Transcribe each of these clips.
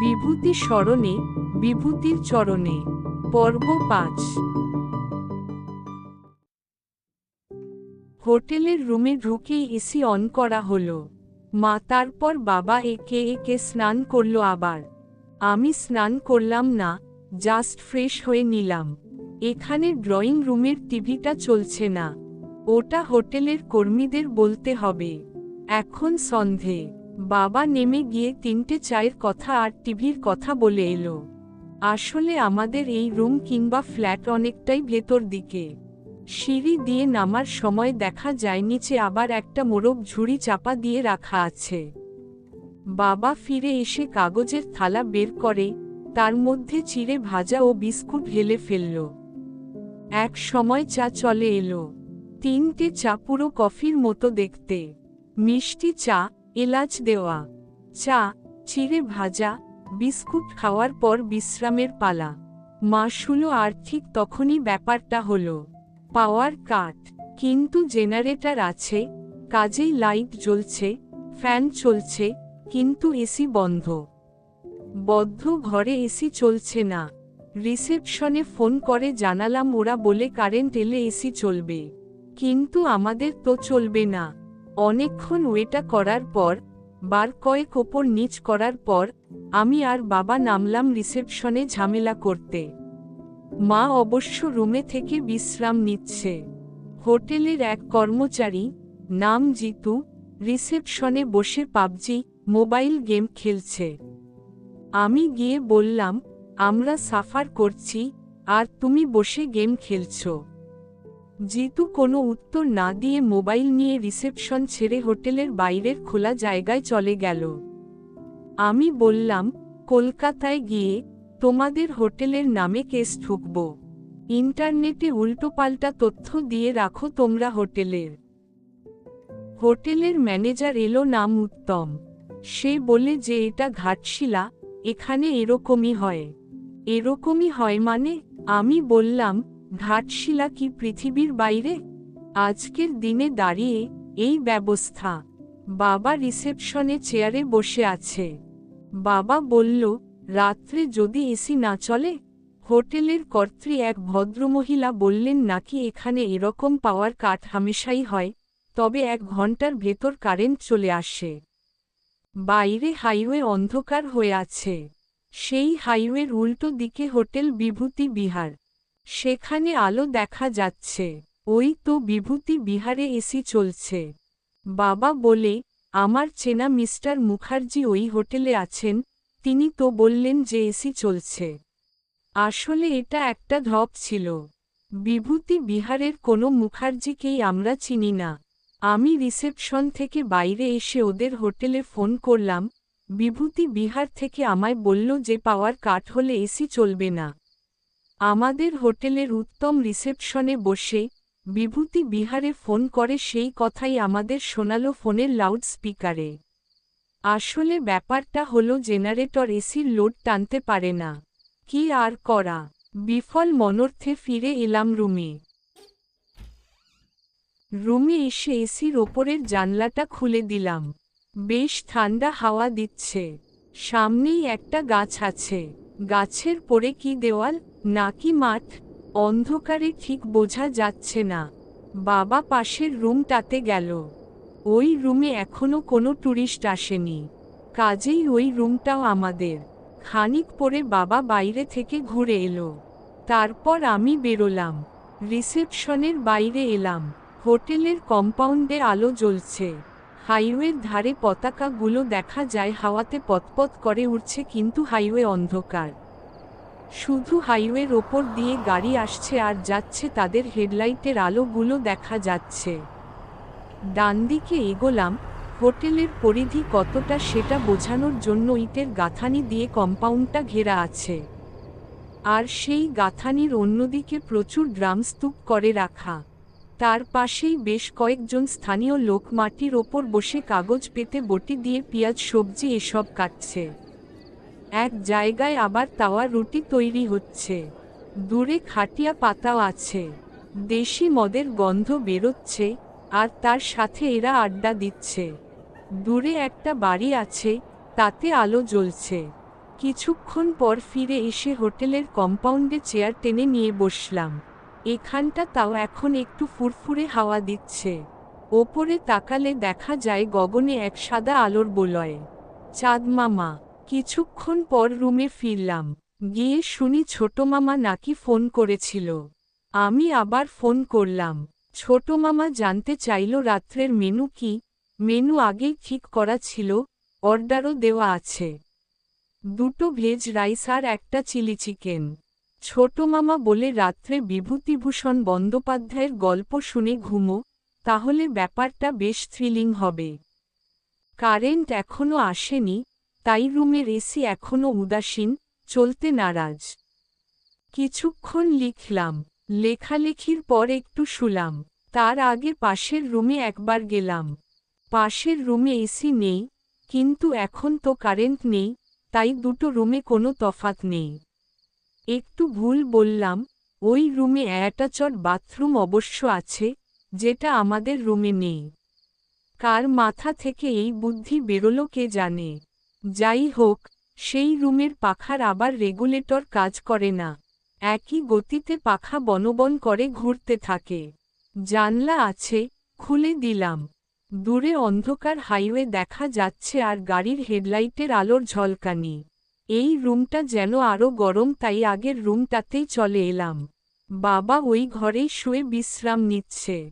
বিভূতি স্মরণে, বিভূতির চরণে, পর্ব পাঁচ। হোটেলের রুমে ঢুকেই এসি অন করা হলো। মা তারপর বাবা একে একে স্নান করল আবার। আমি স্নান করলাম না, জাস্ট ফ্রেশ হয়ে নিলাম। এখানে ড্রয়িং রুমের টিভিটা চলছে না। ওটা হোটেলের কর্মীদের বলতে হবে। এখন সন্ধে। বাবা নেমে গিয়ে তিনটে চায়ের কথা আর টিভির কথা বলে এলো। আসলে আমাদের এই রুম কিংবা ফ্ল্যাট অনেকটাই ভেতর দিকে। সিঁড়ি দিয়ে নামার সময় দেখা যায় নিচে আবার একটা মোরগ ঝুড়ি চাপা দিয়ে রাখা আছে। বাবা ফিরে এসে কাগজের থালা বের করে, তার মধ্যে চিড়ে ভাজা ও বিস্কুট ঢেলে ফেলল। এক সময় চা চলে এলো। তিনটে চা পুরো কফির মতো দেখতে। মিষ্টি চা এলাচ দেওয়া। চা, চিড়ে ভাজা, বিস্কুট খাওয়ার পর বিশ্রামের পালা। মাসুলো আর ঠিক তখনই ব্যাপারটা হলো। পাওয়ার কাট। কিন্তু জেনারেটর আছে। কাজেই লাইট জ্বলছে, ফ্যান চলছে, কিন্তু এসি বন্ধ। বদ্ধ ঘরে এসি চলছে না। রিসেপশনে ফোন করে জানালাম ওরা বলে কারেন্ট এলে এসি চলবে। কিন্তু আমাদের তো চলবে না। অনেকক্ষণ ওয়েটা করার পর, বার কয়েক ওপর নিচ করার পর, আমি আর বাবা নামলাম রিসেপশনে ঝামেলা করতে। মা অবশ্য রুমে থেকে বিশ্রাম নিচ্ছে। হোটেলের এক কর্মচারী, নাম জিতু, রিসেপশনে বসে পাবজি, মোবাইল গেম খেলছে। আমি গিয়ে বললাম, আমরা সাফার করছি, আর তুমি বসে গেম খেলছো। জিতু কোনো উত্তর না দিয়ে মোবাইল নিয়ে রিসেপশন ছেড়ে হোটেলের বাইরের খোলা জায়গায় চলে গেল। আমি বললাম, কলকাতায় গিয়ে তোমাদের হোটেলের নামে কেস ঠুকব। ইন্টারনেটে উল্টোপাল্টা তথ্য দিয়ে রাখো তোমরা হোটেলের। হোটেলের ম্যানেজার এলো নাম উত্তম। সে বলে যে এটা ঘাটশিলা, এখানে এরকমই হয়। এরকমই হয় মানে আমি বললাম ঘাটশিলা কি পৃথিবীর বাইরে? আজকের দিনে দাঁড়িয়ে এই ব্যবস্থা। বাবা রিসেপশনে চেয়ারে বসে আছে। বাবা বলল, রাত্রে যদি এসি না চলে? হোটেলের কর্ত্রী এক ভদ্রমহিলা বললেন, নাকি এখানে এরকম পাওয়ার কাট হামেশাই হয়, তবে এক ঘণ্টার ভেতর কারেন্ট চলে আসে। বাইরে হাইওয়ে অন্ধকার হয়ে আছে। সেই হাইওয়ের উল্টো দিকে হোটেল বিভূতি বিহার। সেখানে আলো দেখা যাচ্ছে। ওই তো বিভূতি বিহারে এসি চলছে। বাবা বলে, আমার চেনা মিস্টার মুখার্জি ওই হোটেলে আছেন, তিনি তো বললেন যে এসি চলছে। আসলে এটা একটা ঢপ ছিল। বিভূতি বিহারের কোনো মুখার্জিকেই আমরা চিনি না। আমি রিসেপশন থেকে বাইরে এসে ওদের হোটেলে ফোন করলাম। বিভূতি বিহার থেকে আমায় বলল যে পাওয়ার কাট হলে এসি চলবে না। আমাদের হোটেলের উত্তম রিসেপশনে বসে বিভূতি বিহারে ফোন করে সেই কথাই আমাদের শোনালো ফোনের লাউড স্পিকারে আসলে ব্যাপারটা হলো জেনারেটর এসির লোড টানতে পারে না। কি আর করা? বিফল মনর্থে ফিরে এলাম রুমে। রুমে এসে এসির ওপরের জানলাটা খুলে দিলাম। বেশ ঠান্ডা হাওয়া দিচ্ছে। সামনেই একটা গাছ আছে। গাছের পরে কি দেওয়াল? নাকি মাঠ? অন্ধকারে ঠিক বোঝা যাচ্ছে না। বাবা পাশের রুমটাতে গেল। ওই রুমে এখনও কোনো ট্যুরিস্ট আসেনি। কাজেই ওই রুমটাও আমাদের। খানিক পরে বাবা বাইরে থেকে ঘুরে এলো। তারপর আমি বেরোলাম। রিসেপশনের বাইরে এলাম। হোটেলের কম্পাউন্ডে আলো জ্বলছে। হাইওয়ের ধারে পতাকাগুলো দেখা যায় হাওয়াতে পতপত করে উঠছে কিন্তু হাইওয়ে অন্ধকার। শুধু হাইওয়ের ওপর দিয়ে গাড়ি আসছে আর যাচ্ছে তাদের হেডলাইটের আলোগুলো দেখা যাচ্ছে। ডানদিকে এগোলাম, হোটেলের পরিধি কতটা সেটা বোঝানোর জন্য ইটের গাথানি দিয়ে কম্পাউন্ডটা ঘেরা আছে। আর সেই গাথানির অন্যদিকে প্রচুর ড্রামস্তূপ করে রাখা। তার পাশেই বেশ কয়েকজন স্থানীয় লোক মাটির ওপর বসে কাগজ পেতে বটি দিয়ে পেঁয়াজ, সবজি এসব কাটছে। এক জায়গায় আবার তাওয়া রুটি তৈরি হচ্ছে। দূরে খাটিয়া পাতাও আছে। দেশি মদের গন্ধ বেরোচ্ছে, আর তার সাথে এরা আড্ডা দিচ্ছে। দূরে একটা বাড়ি আছে, তাতে আলো জ্বলছে। কিছুক্ষণ পর ফিরে এসে হোটেলের কম্পাউন্ডে চেয়ার টেনে নিয়ে বসলাম। এখানটা তাও এখন একটু ফুরফুরে হাওয়া দিচ্ছে। ওপরে তাকালে দেখা যায় গগনে এক সাদা আলোর বলয়। চাঁদ মামা কিছুক্ষণ পর রুমে ফিরলাম। গিয়ে শুনি ছোট মামা নাকি ফোন করেছিল। আমি আবার ফোন করলাম। ছোট মামা জানতে চাইল রাত্রের মেনু কি। মেনু আগেই ঠিক করা ছিল। অর্ডারও দেওয়া আছে। দুটো ভেজ রাইস আর একটা চিলি চিকেন। ছোট মামা বলে রাত্রে বিভূতিভূষণ বন্দ্যোপাধ্যায়ের গল্প শুনে ঘুমো, তাহলে ব্যাপারটা বেশ থ্রিলিং হবে। কারেন্ট এখনও আসেনি। তাই রুমের এসি এখনও উদাসীন, চলতে নারাজ। কিছুক্ষণ লিখলাম, লেখালেখির পর একটু শুলাম, তার আগে পাশের রুমে একবার গেলাম। পাশের রুমে এসি নেই, কিন্তু এখন তো কারেন্ট নেই, তাই দুটো রুমে কোনো তফাত নেই। একটু ভুল বললাম, ওই রুমে অ্যাটাচড বাথরুম অবশ্য আছে, যেটা আমাদের রুমে নেই। কার মাথা থেকে এই বুদ্ধি বেরোলো কে জানে? যাই হোক, সেই রুমের পাখার আবার রেগুলেটর কাজ করে না। একই গতিতে পাখা বনবন করে ঘুরতে থাকে। জানলা আছে, খুলে দিলাম। দূরে অন্ধকার হাইওয়ে দেখা যাচ্ছে আর গাড়ির হেডলাইটের আলোর ঝলকানি। এই রুমটা যেন আরও গরম তাই আগের রুমটাতেই চলে এলাম। বাবা ওই ঘরেই শুয়ে বিশ্রাম নিচ্ছে।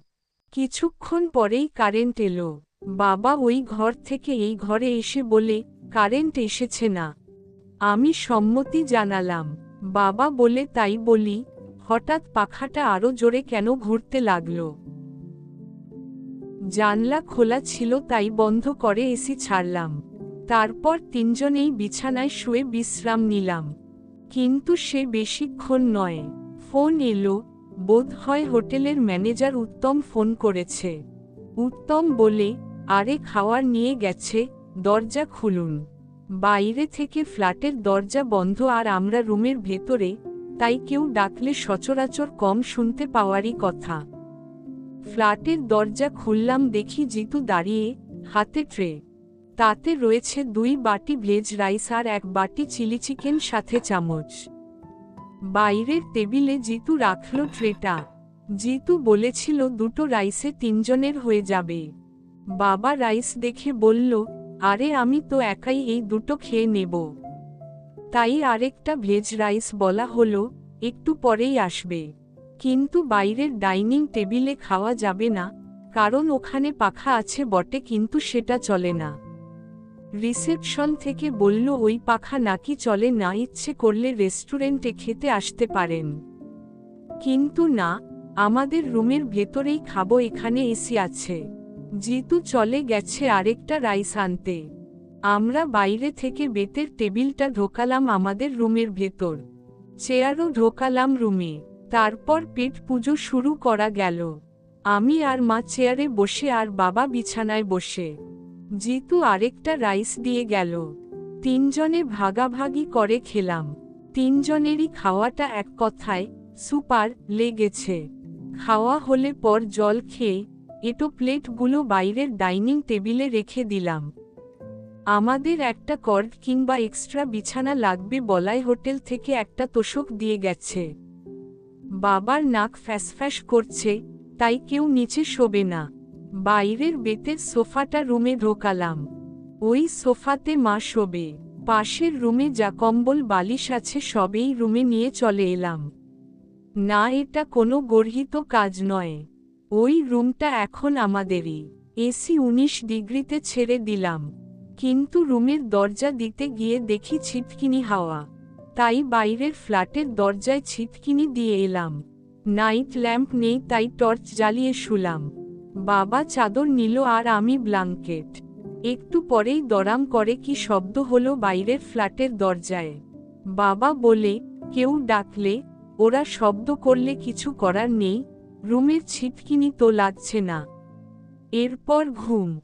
কিছুক্ষণ পরেই কারেন্ট এলো। বাবা ওই ঘর থেকে এই ঘরে এসে বলে, কারেন্ট এসেছে না। আমি সম্মতি জানালাম। বাবা বলে, তাই বলি। হঠাৎ পাখাটা আরও জোরে কেন ঘুরতে লাগল। জানলা খোলা ছিল, তাই বন্ধ করে এসি ছাড়লাম। তারপর তিনজনেই বিছানায় শুয়ে বিশ্রাম নিলাম। কিন্তু সে বেশিক্ষণ নয়। ফোন এলো। বোধ হয় হোটেলের ম্যানেজার উত্তম ফোন করেছে। উত্তম বলে আরে খাওয়ার নিয়ে গেছে, দরজা খুলুন। বাইরে থেকে ফ্ল্যাটের দরজা বন্ধ আর আমরা রুমের ভেতরে, তাই কেউ ডাকলে সচরাচর কম শুনতে পাওয়ারই কথা। ফ্ল্যাটের দরজা খুললাম দেখি জিতু দাঁড়িয়ে, হাতে ট্রে। তাতে রয়েছে দুই বাটি ভেজ রাইস আর এক বাটি চিলি চিকেন সাথে চামচ। বাইরের টেবিলে জিতু রাখল ট্রেটা। জিতু বলেছিল দুটো রাইসে তিনজনের হয়ে যাবে। বাবা রাইস দেখে বলল, আরে আমি তো একাই এই দুটো খেয়ে নেব। তাই আরেকটা ভেজ রাইস বলা হলো, একটু পরেই আসবে। কিন্তু বাইরের ডাইনিং টেবিলে খাওয়া যাবে না, কারণ ওখানে পাখা আছে বটে, কিন্তু সেটা চলে না। রিসেপশন থেকে বলল, ওই পাখা নাকি চলে, না ইচ্ছে করলে রেস্টুরেন্টে খেতে আসতে পারেন। কিন্তু না, আমাদের রুমের ভেতরেই খাব, এখানে এসি আছে। জিতু চলে গেছে আরেকটা রাইস আনতে। আমরা বাইরে থেকে বেতের টেবিলটা ঢোকালাম আমাদের রুমের ভেতর। চেয়ারও ঢোকালাম রুমে। তারপর পেট পুজো শুরু করা গেল। আমি আর মা চেয়ারে বসে আর বাবা বিছানায় বসে। জিতু আরেকটা রাইস দিয়ে গেল। তিনজনে ভাগাভাগি করে খেলাম। তিনজনেরই খাওয়াটা এক কথায় সুপার লেগেছে। খাওয়া হলে পর জল খেয়ে এটো প্লেটগুলো বাইরের ডাইনিং টেবিলে রেখে দিলাম। আমাদের একটা কর্ড কিংবা এক্সট্রা বিছানা লাগবে বলাই হোটেল থেকে একটা তোষক দিয়ে গেছে। বাবার নাক ফ্যাসফ্যাস করছে, তাই কেউ নিচে শোবে না। বাইরের বেতের সোফাটা রুমে ঢোকালাম। ওই সোফাতে মা শোবে। পাশের রুমে যা কম্বল বালিশ আছে সবেই রুমে নিয়ে চলে এলাম। না, এটা কোনো গর্হিত কাজ নয়। ওই রুমটা এখন আমাদেরই। এসি উনিশ ডিগ্রিতে ছেড়ে দিলাম। কিন্তু রুমের দরজা দিতে গিয়ে দেখি ছিটকিনি হাওয়া। তাই বাইরের ফ্ল্যাটের দরজায় ছিটকিনি দিয়ে এলাম। নাইট ল্যাম্প নেই তাই টর্চ জ্বালিয়ে শুলাম। বাবা চাদর নিল আর আমি ব্লাঙ্কেট একটু পরেই দরাম করে কি শব্দ হলো বাইরের ফ্ল্যাটের দরজায়। বাবা বলে, কেউ ডাকলে, ওরা শব্দ করলে কিছু করার নেই রুমের ছিটকিনি তো লাগছে না। এরপর ঘুম।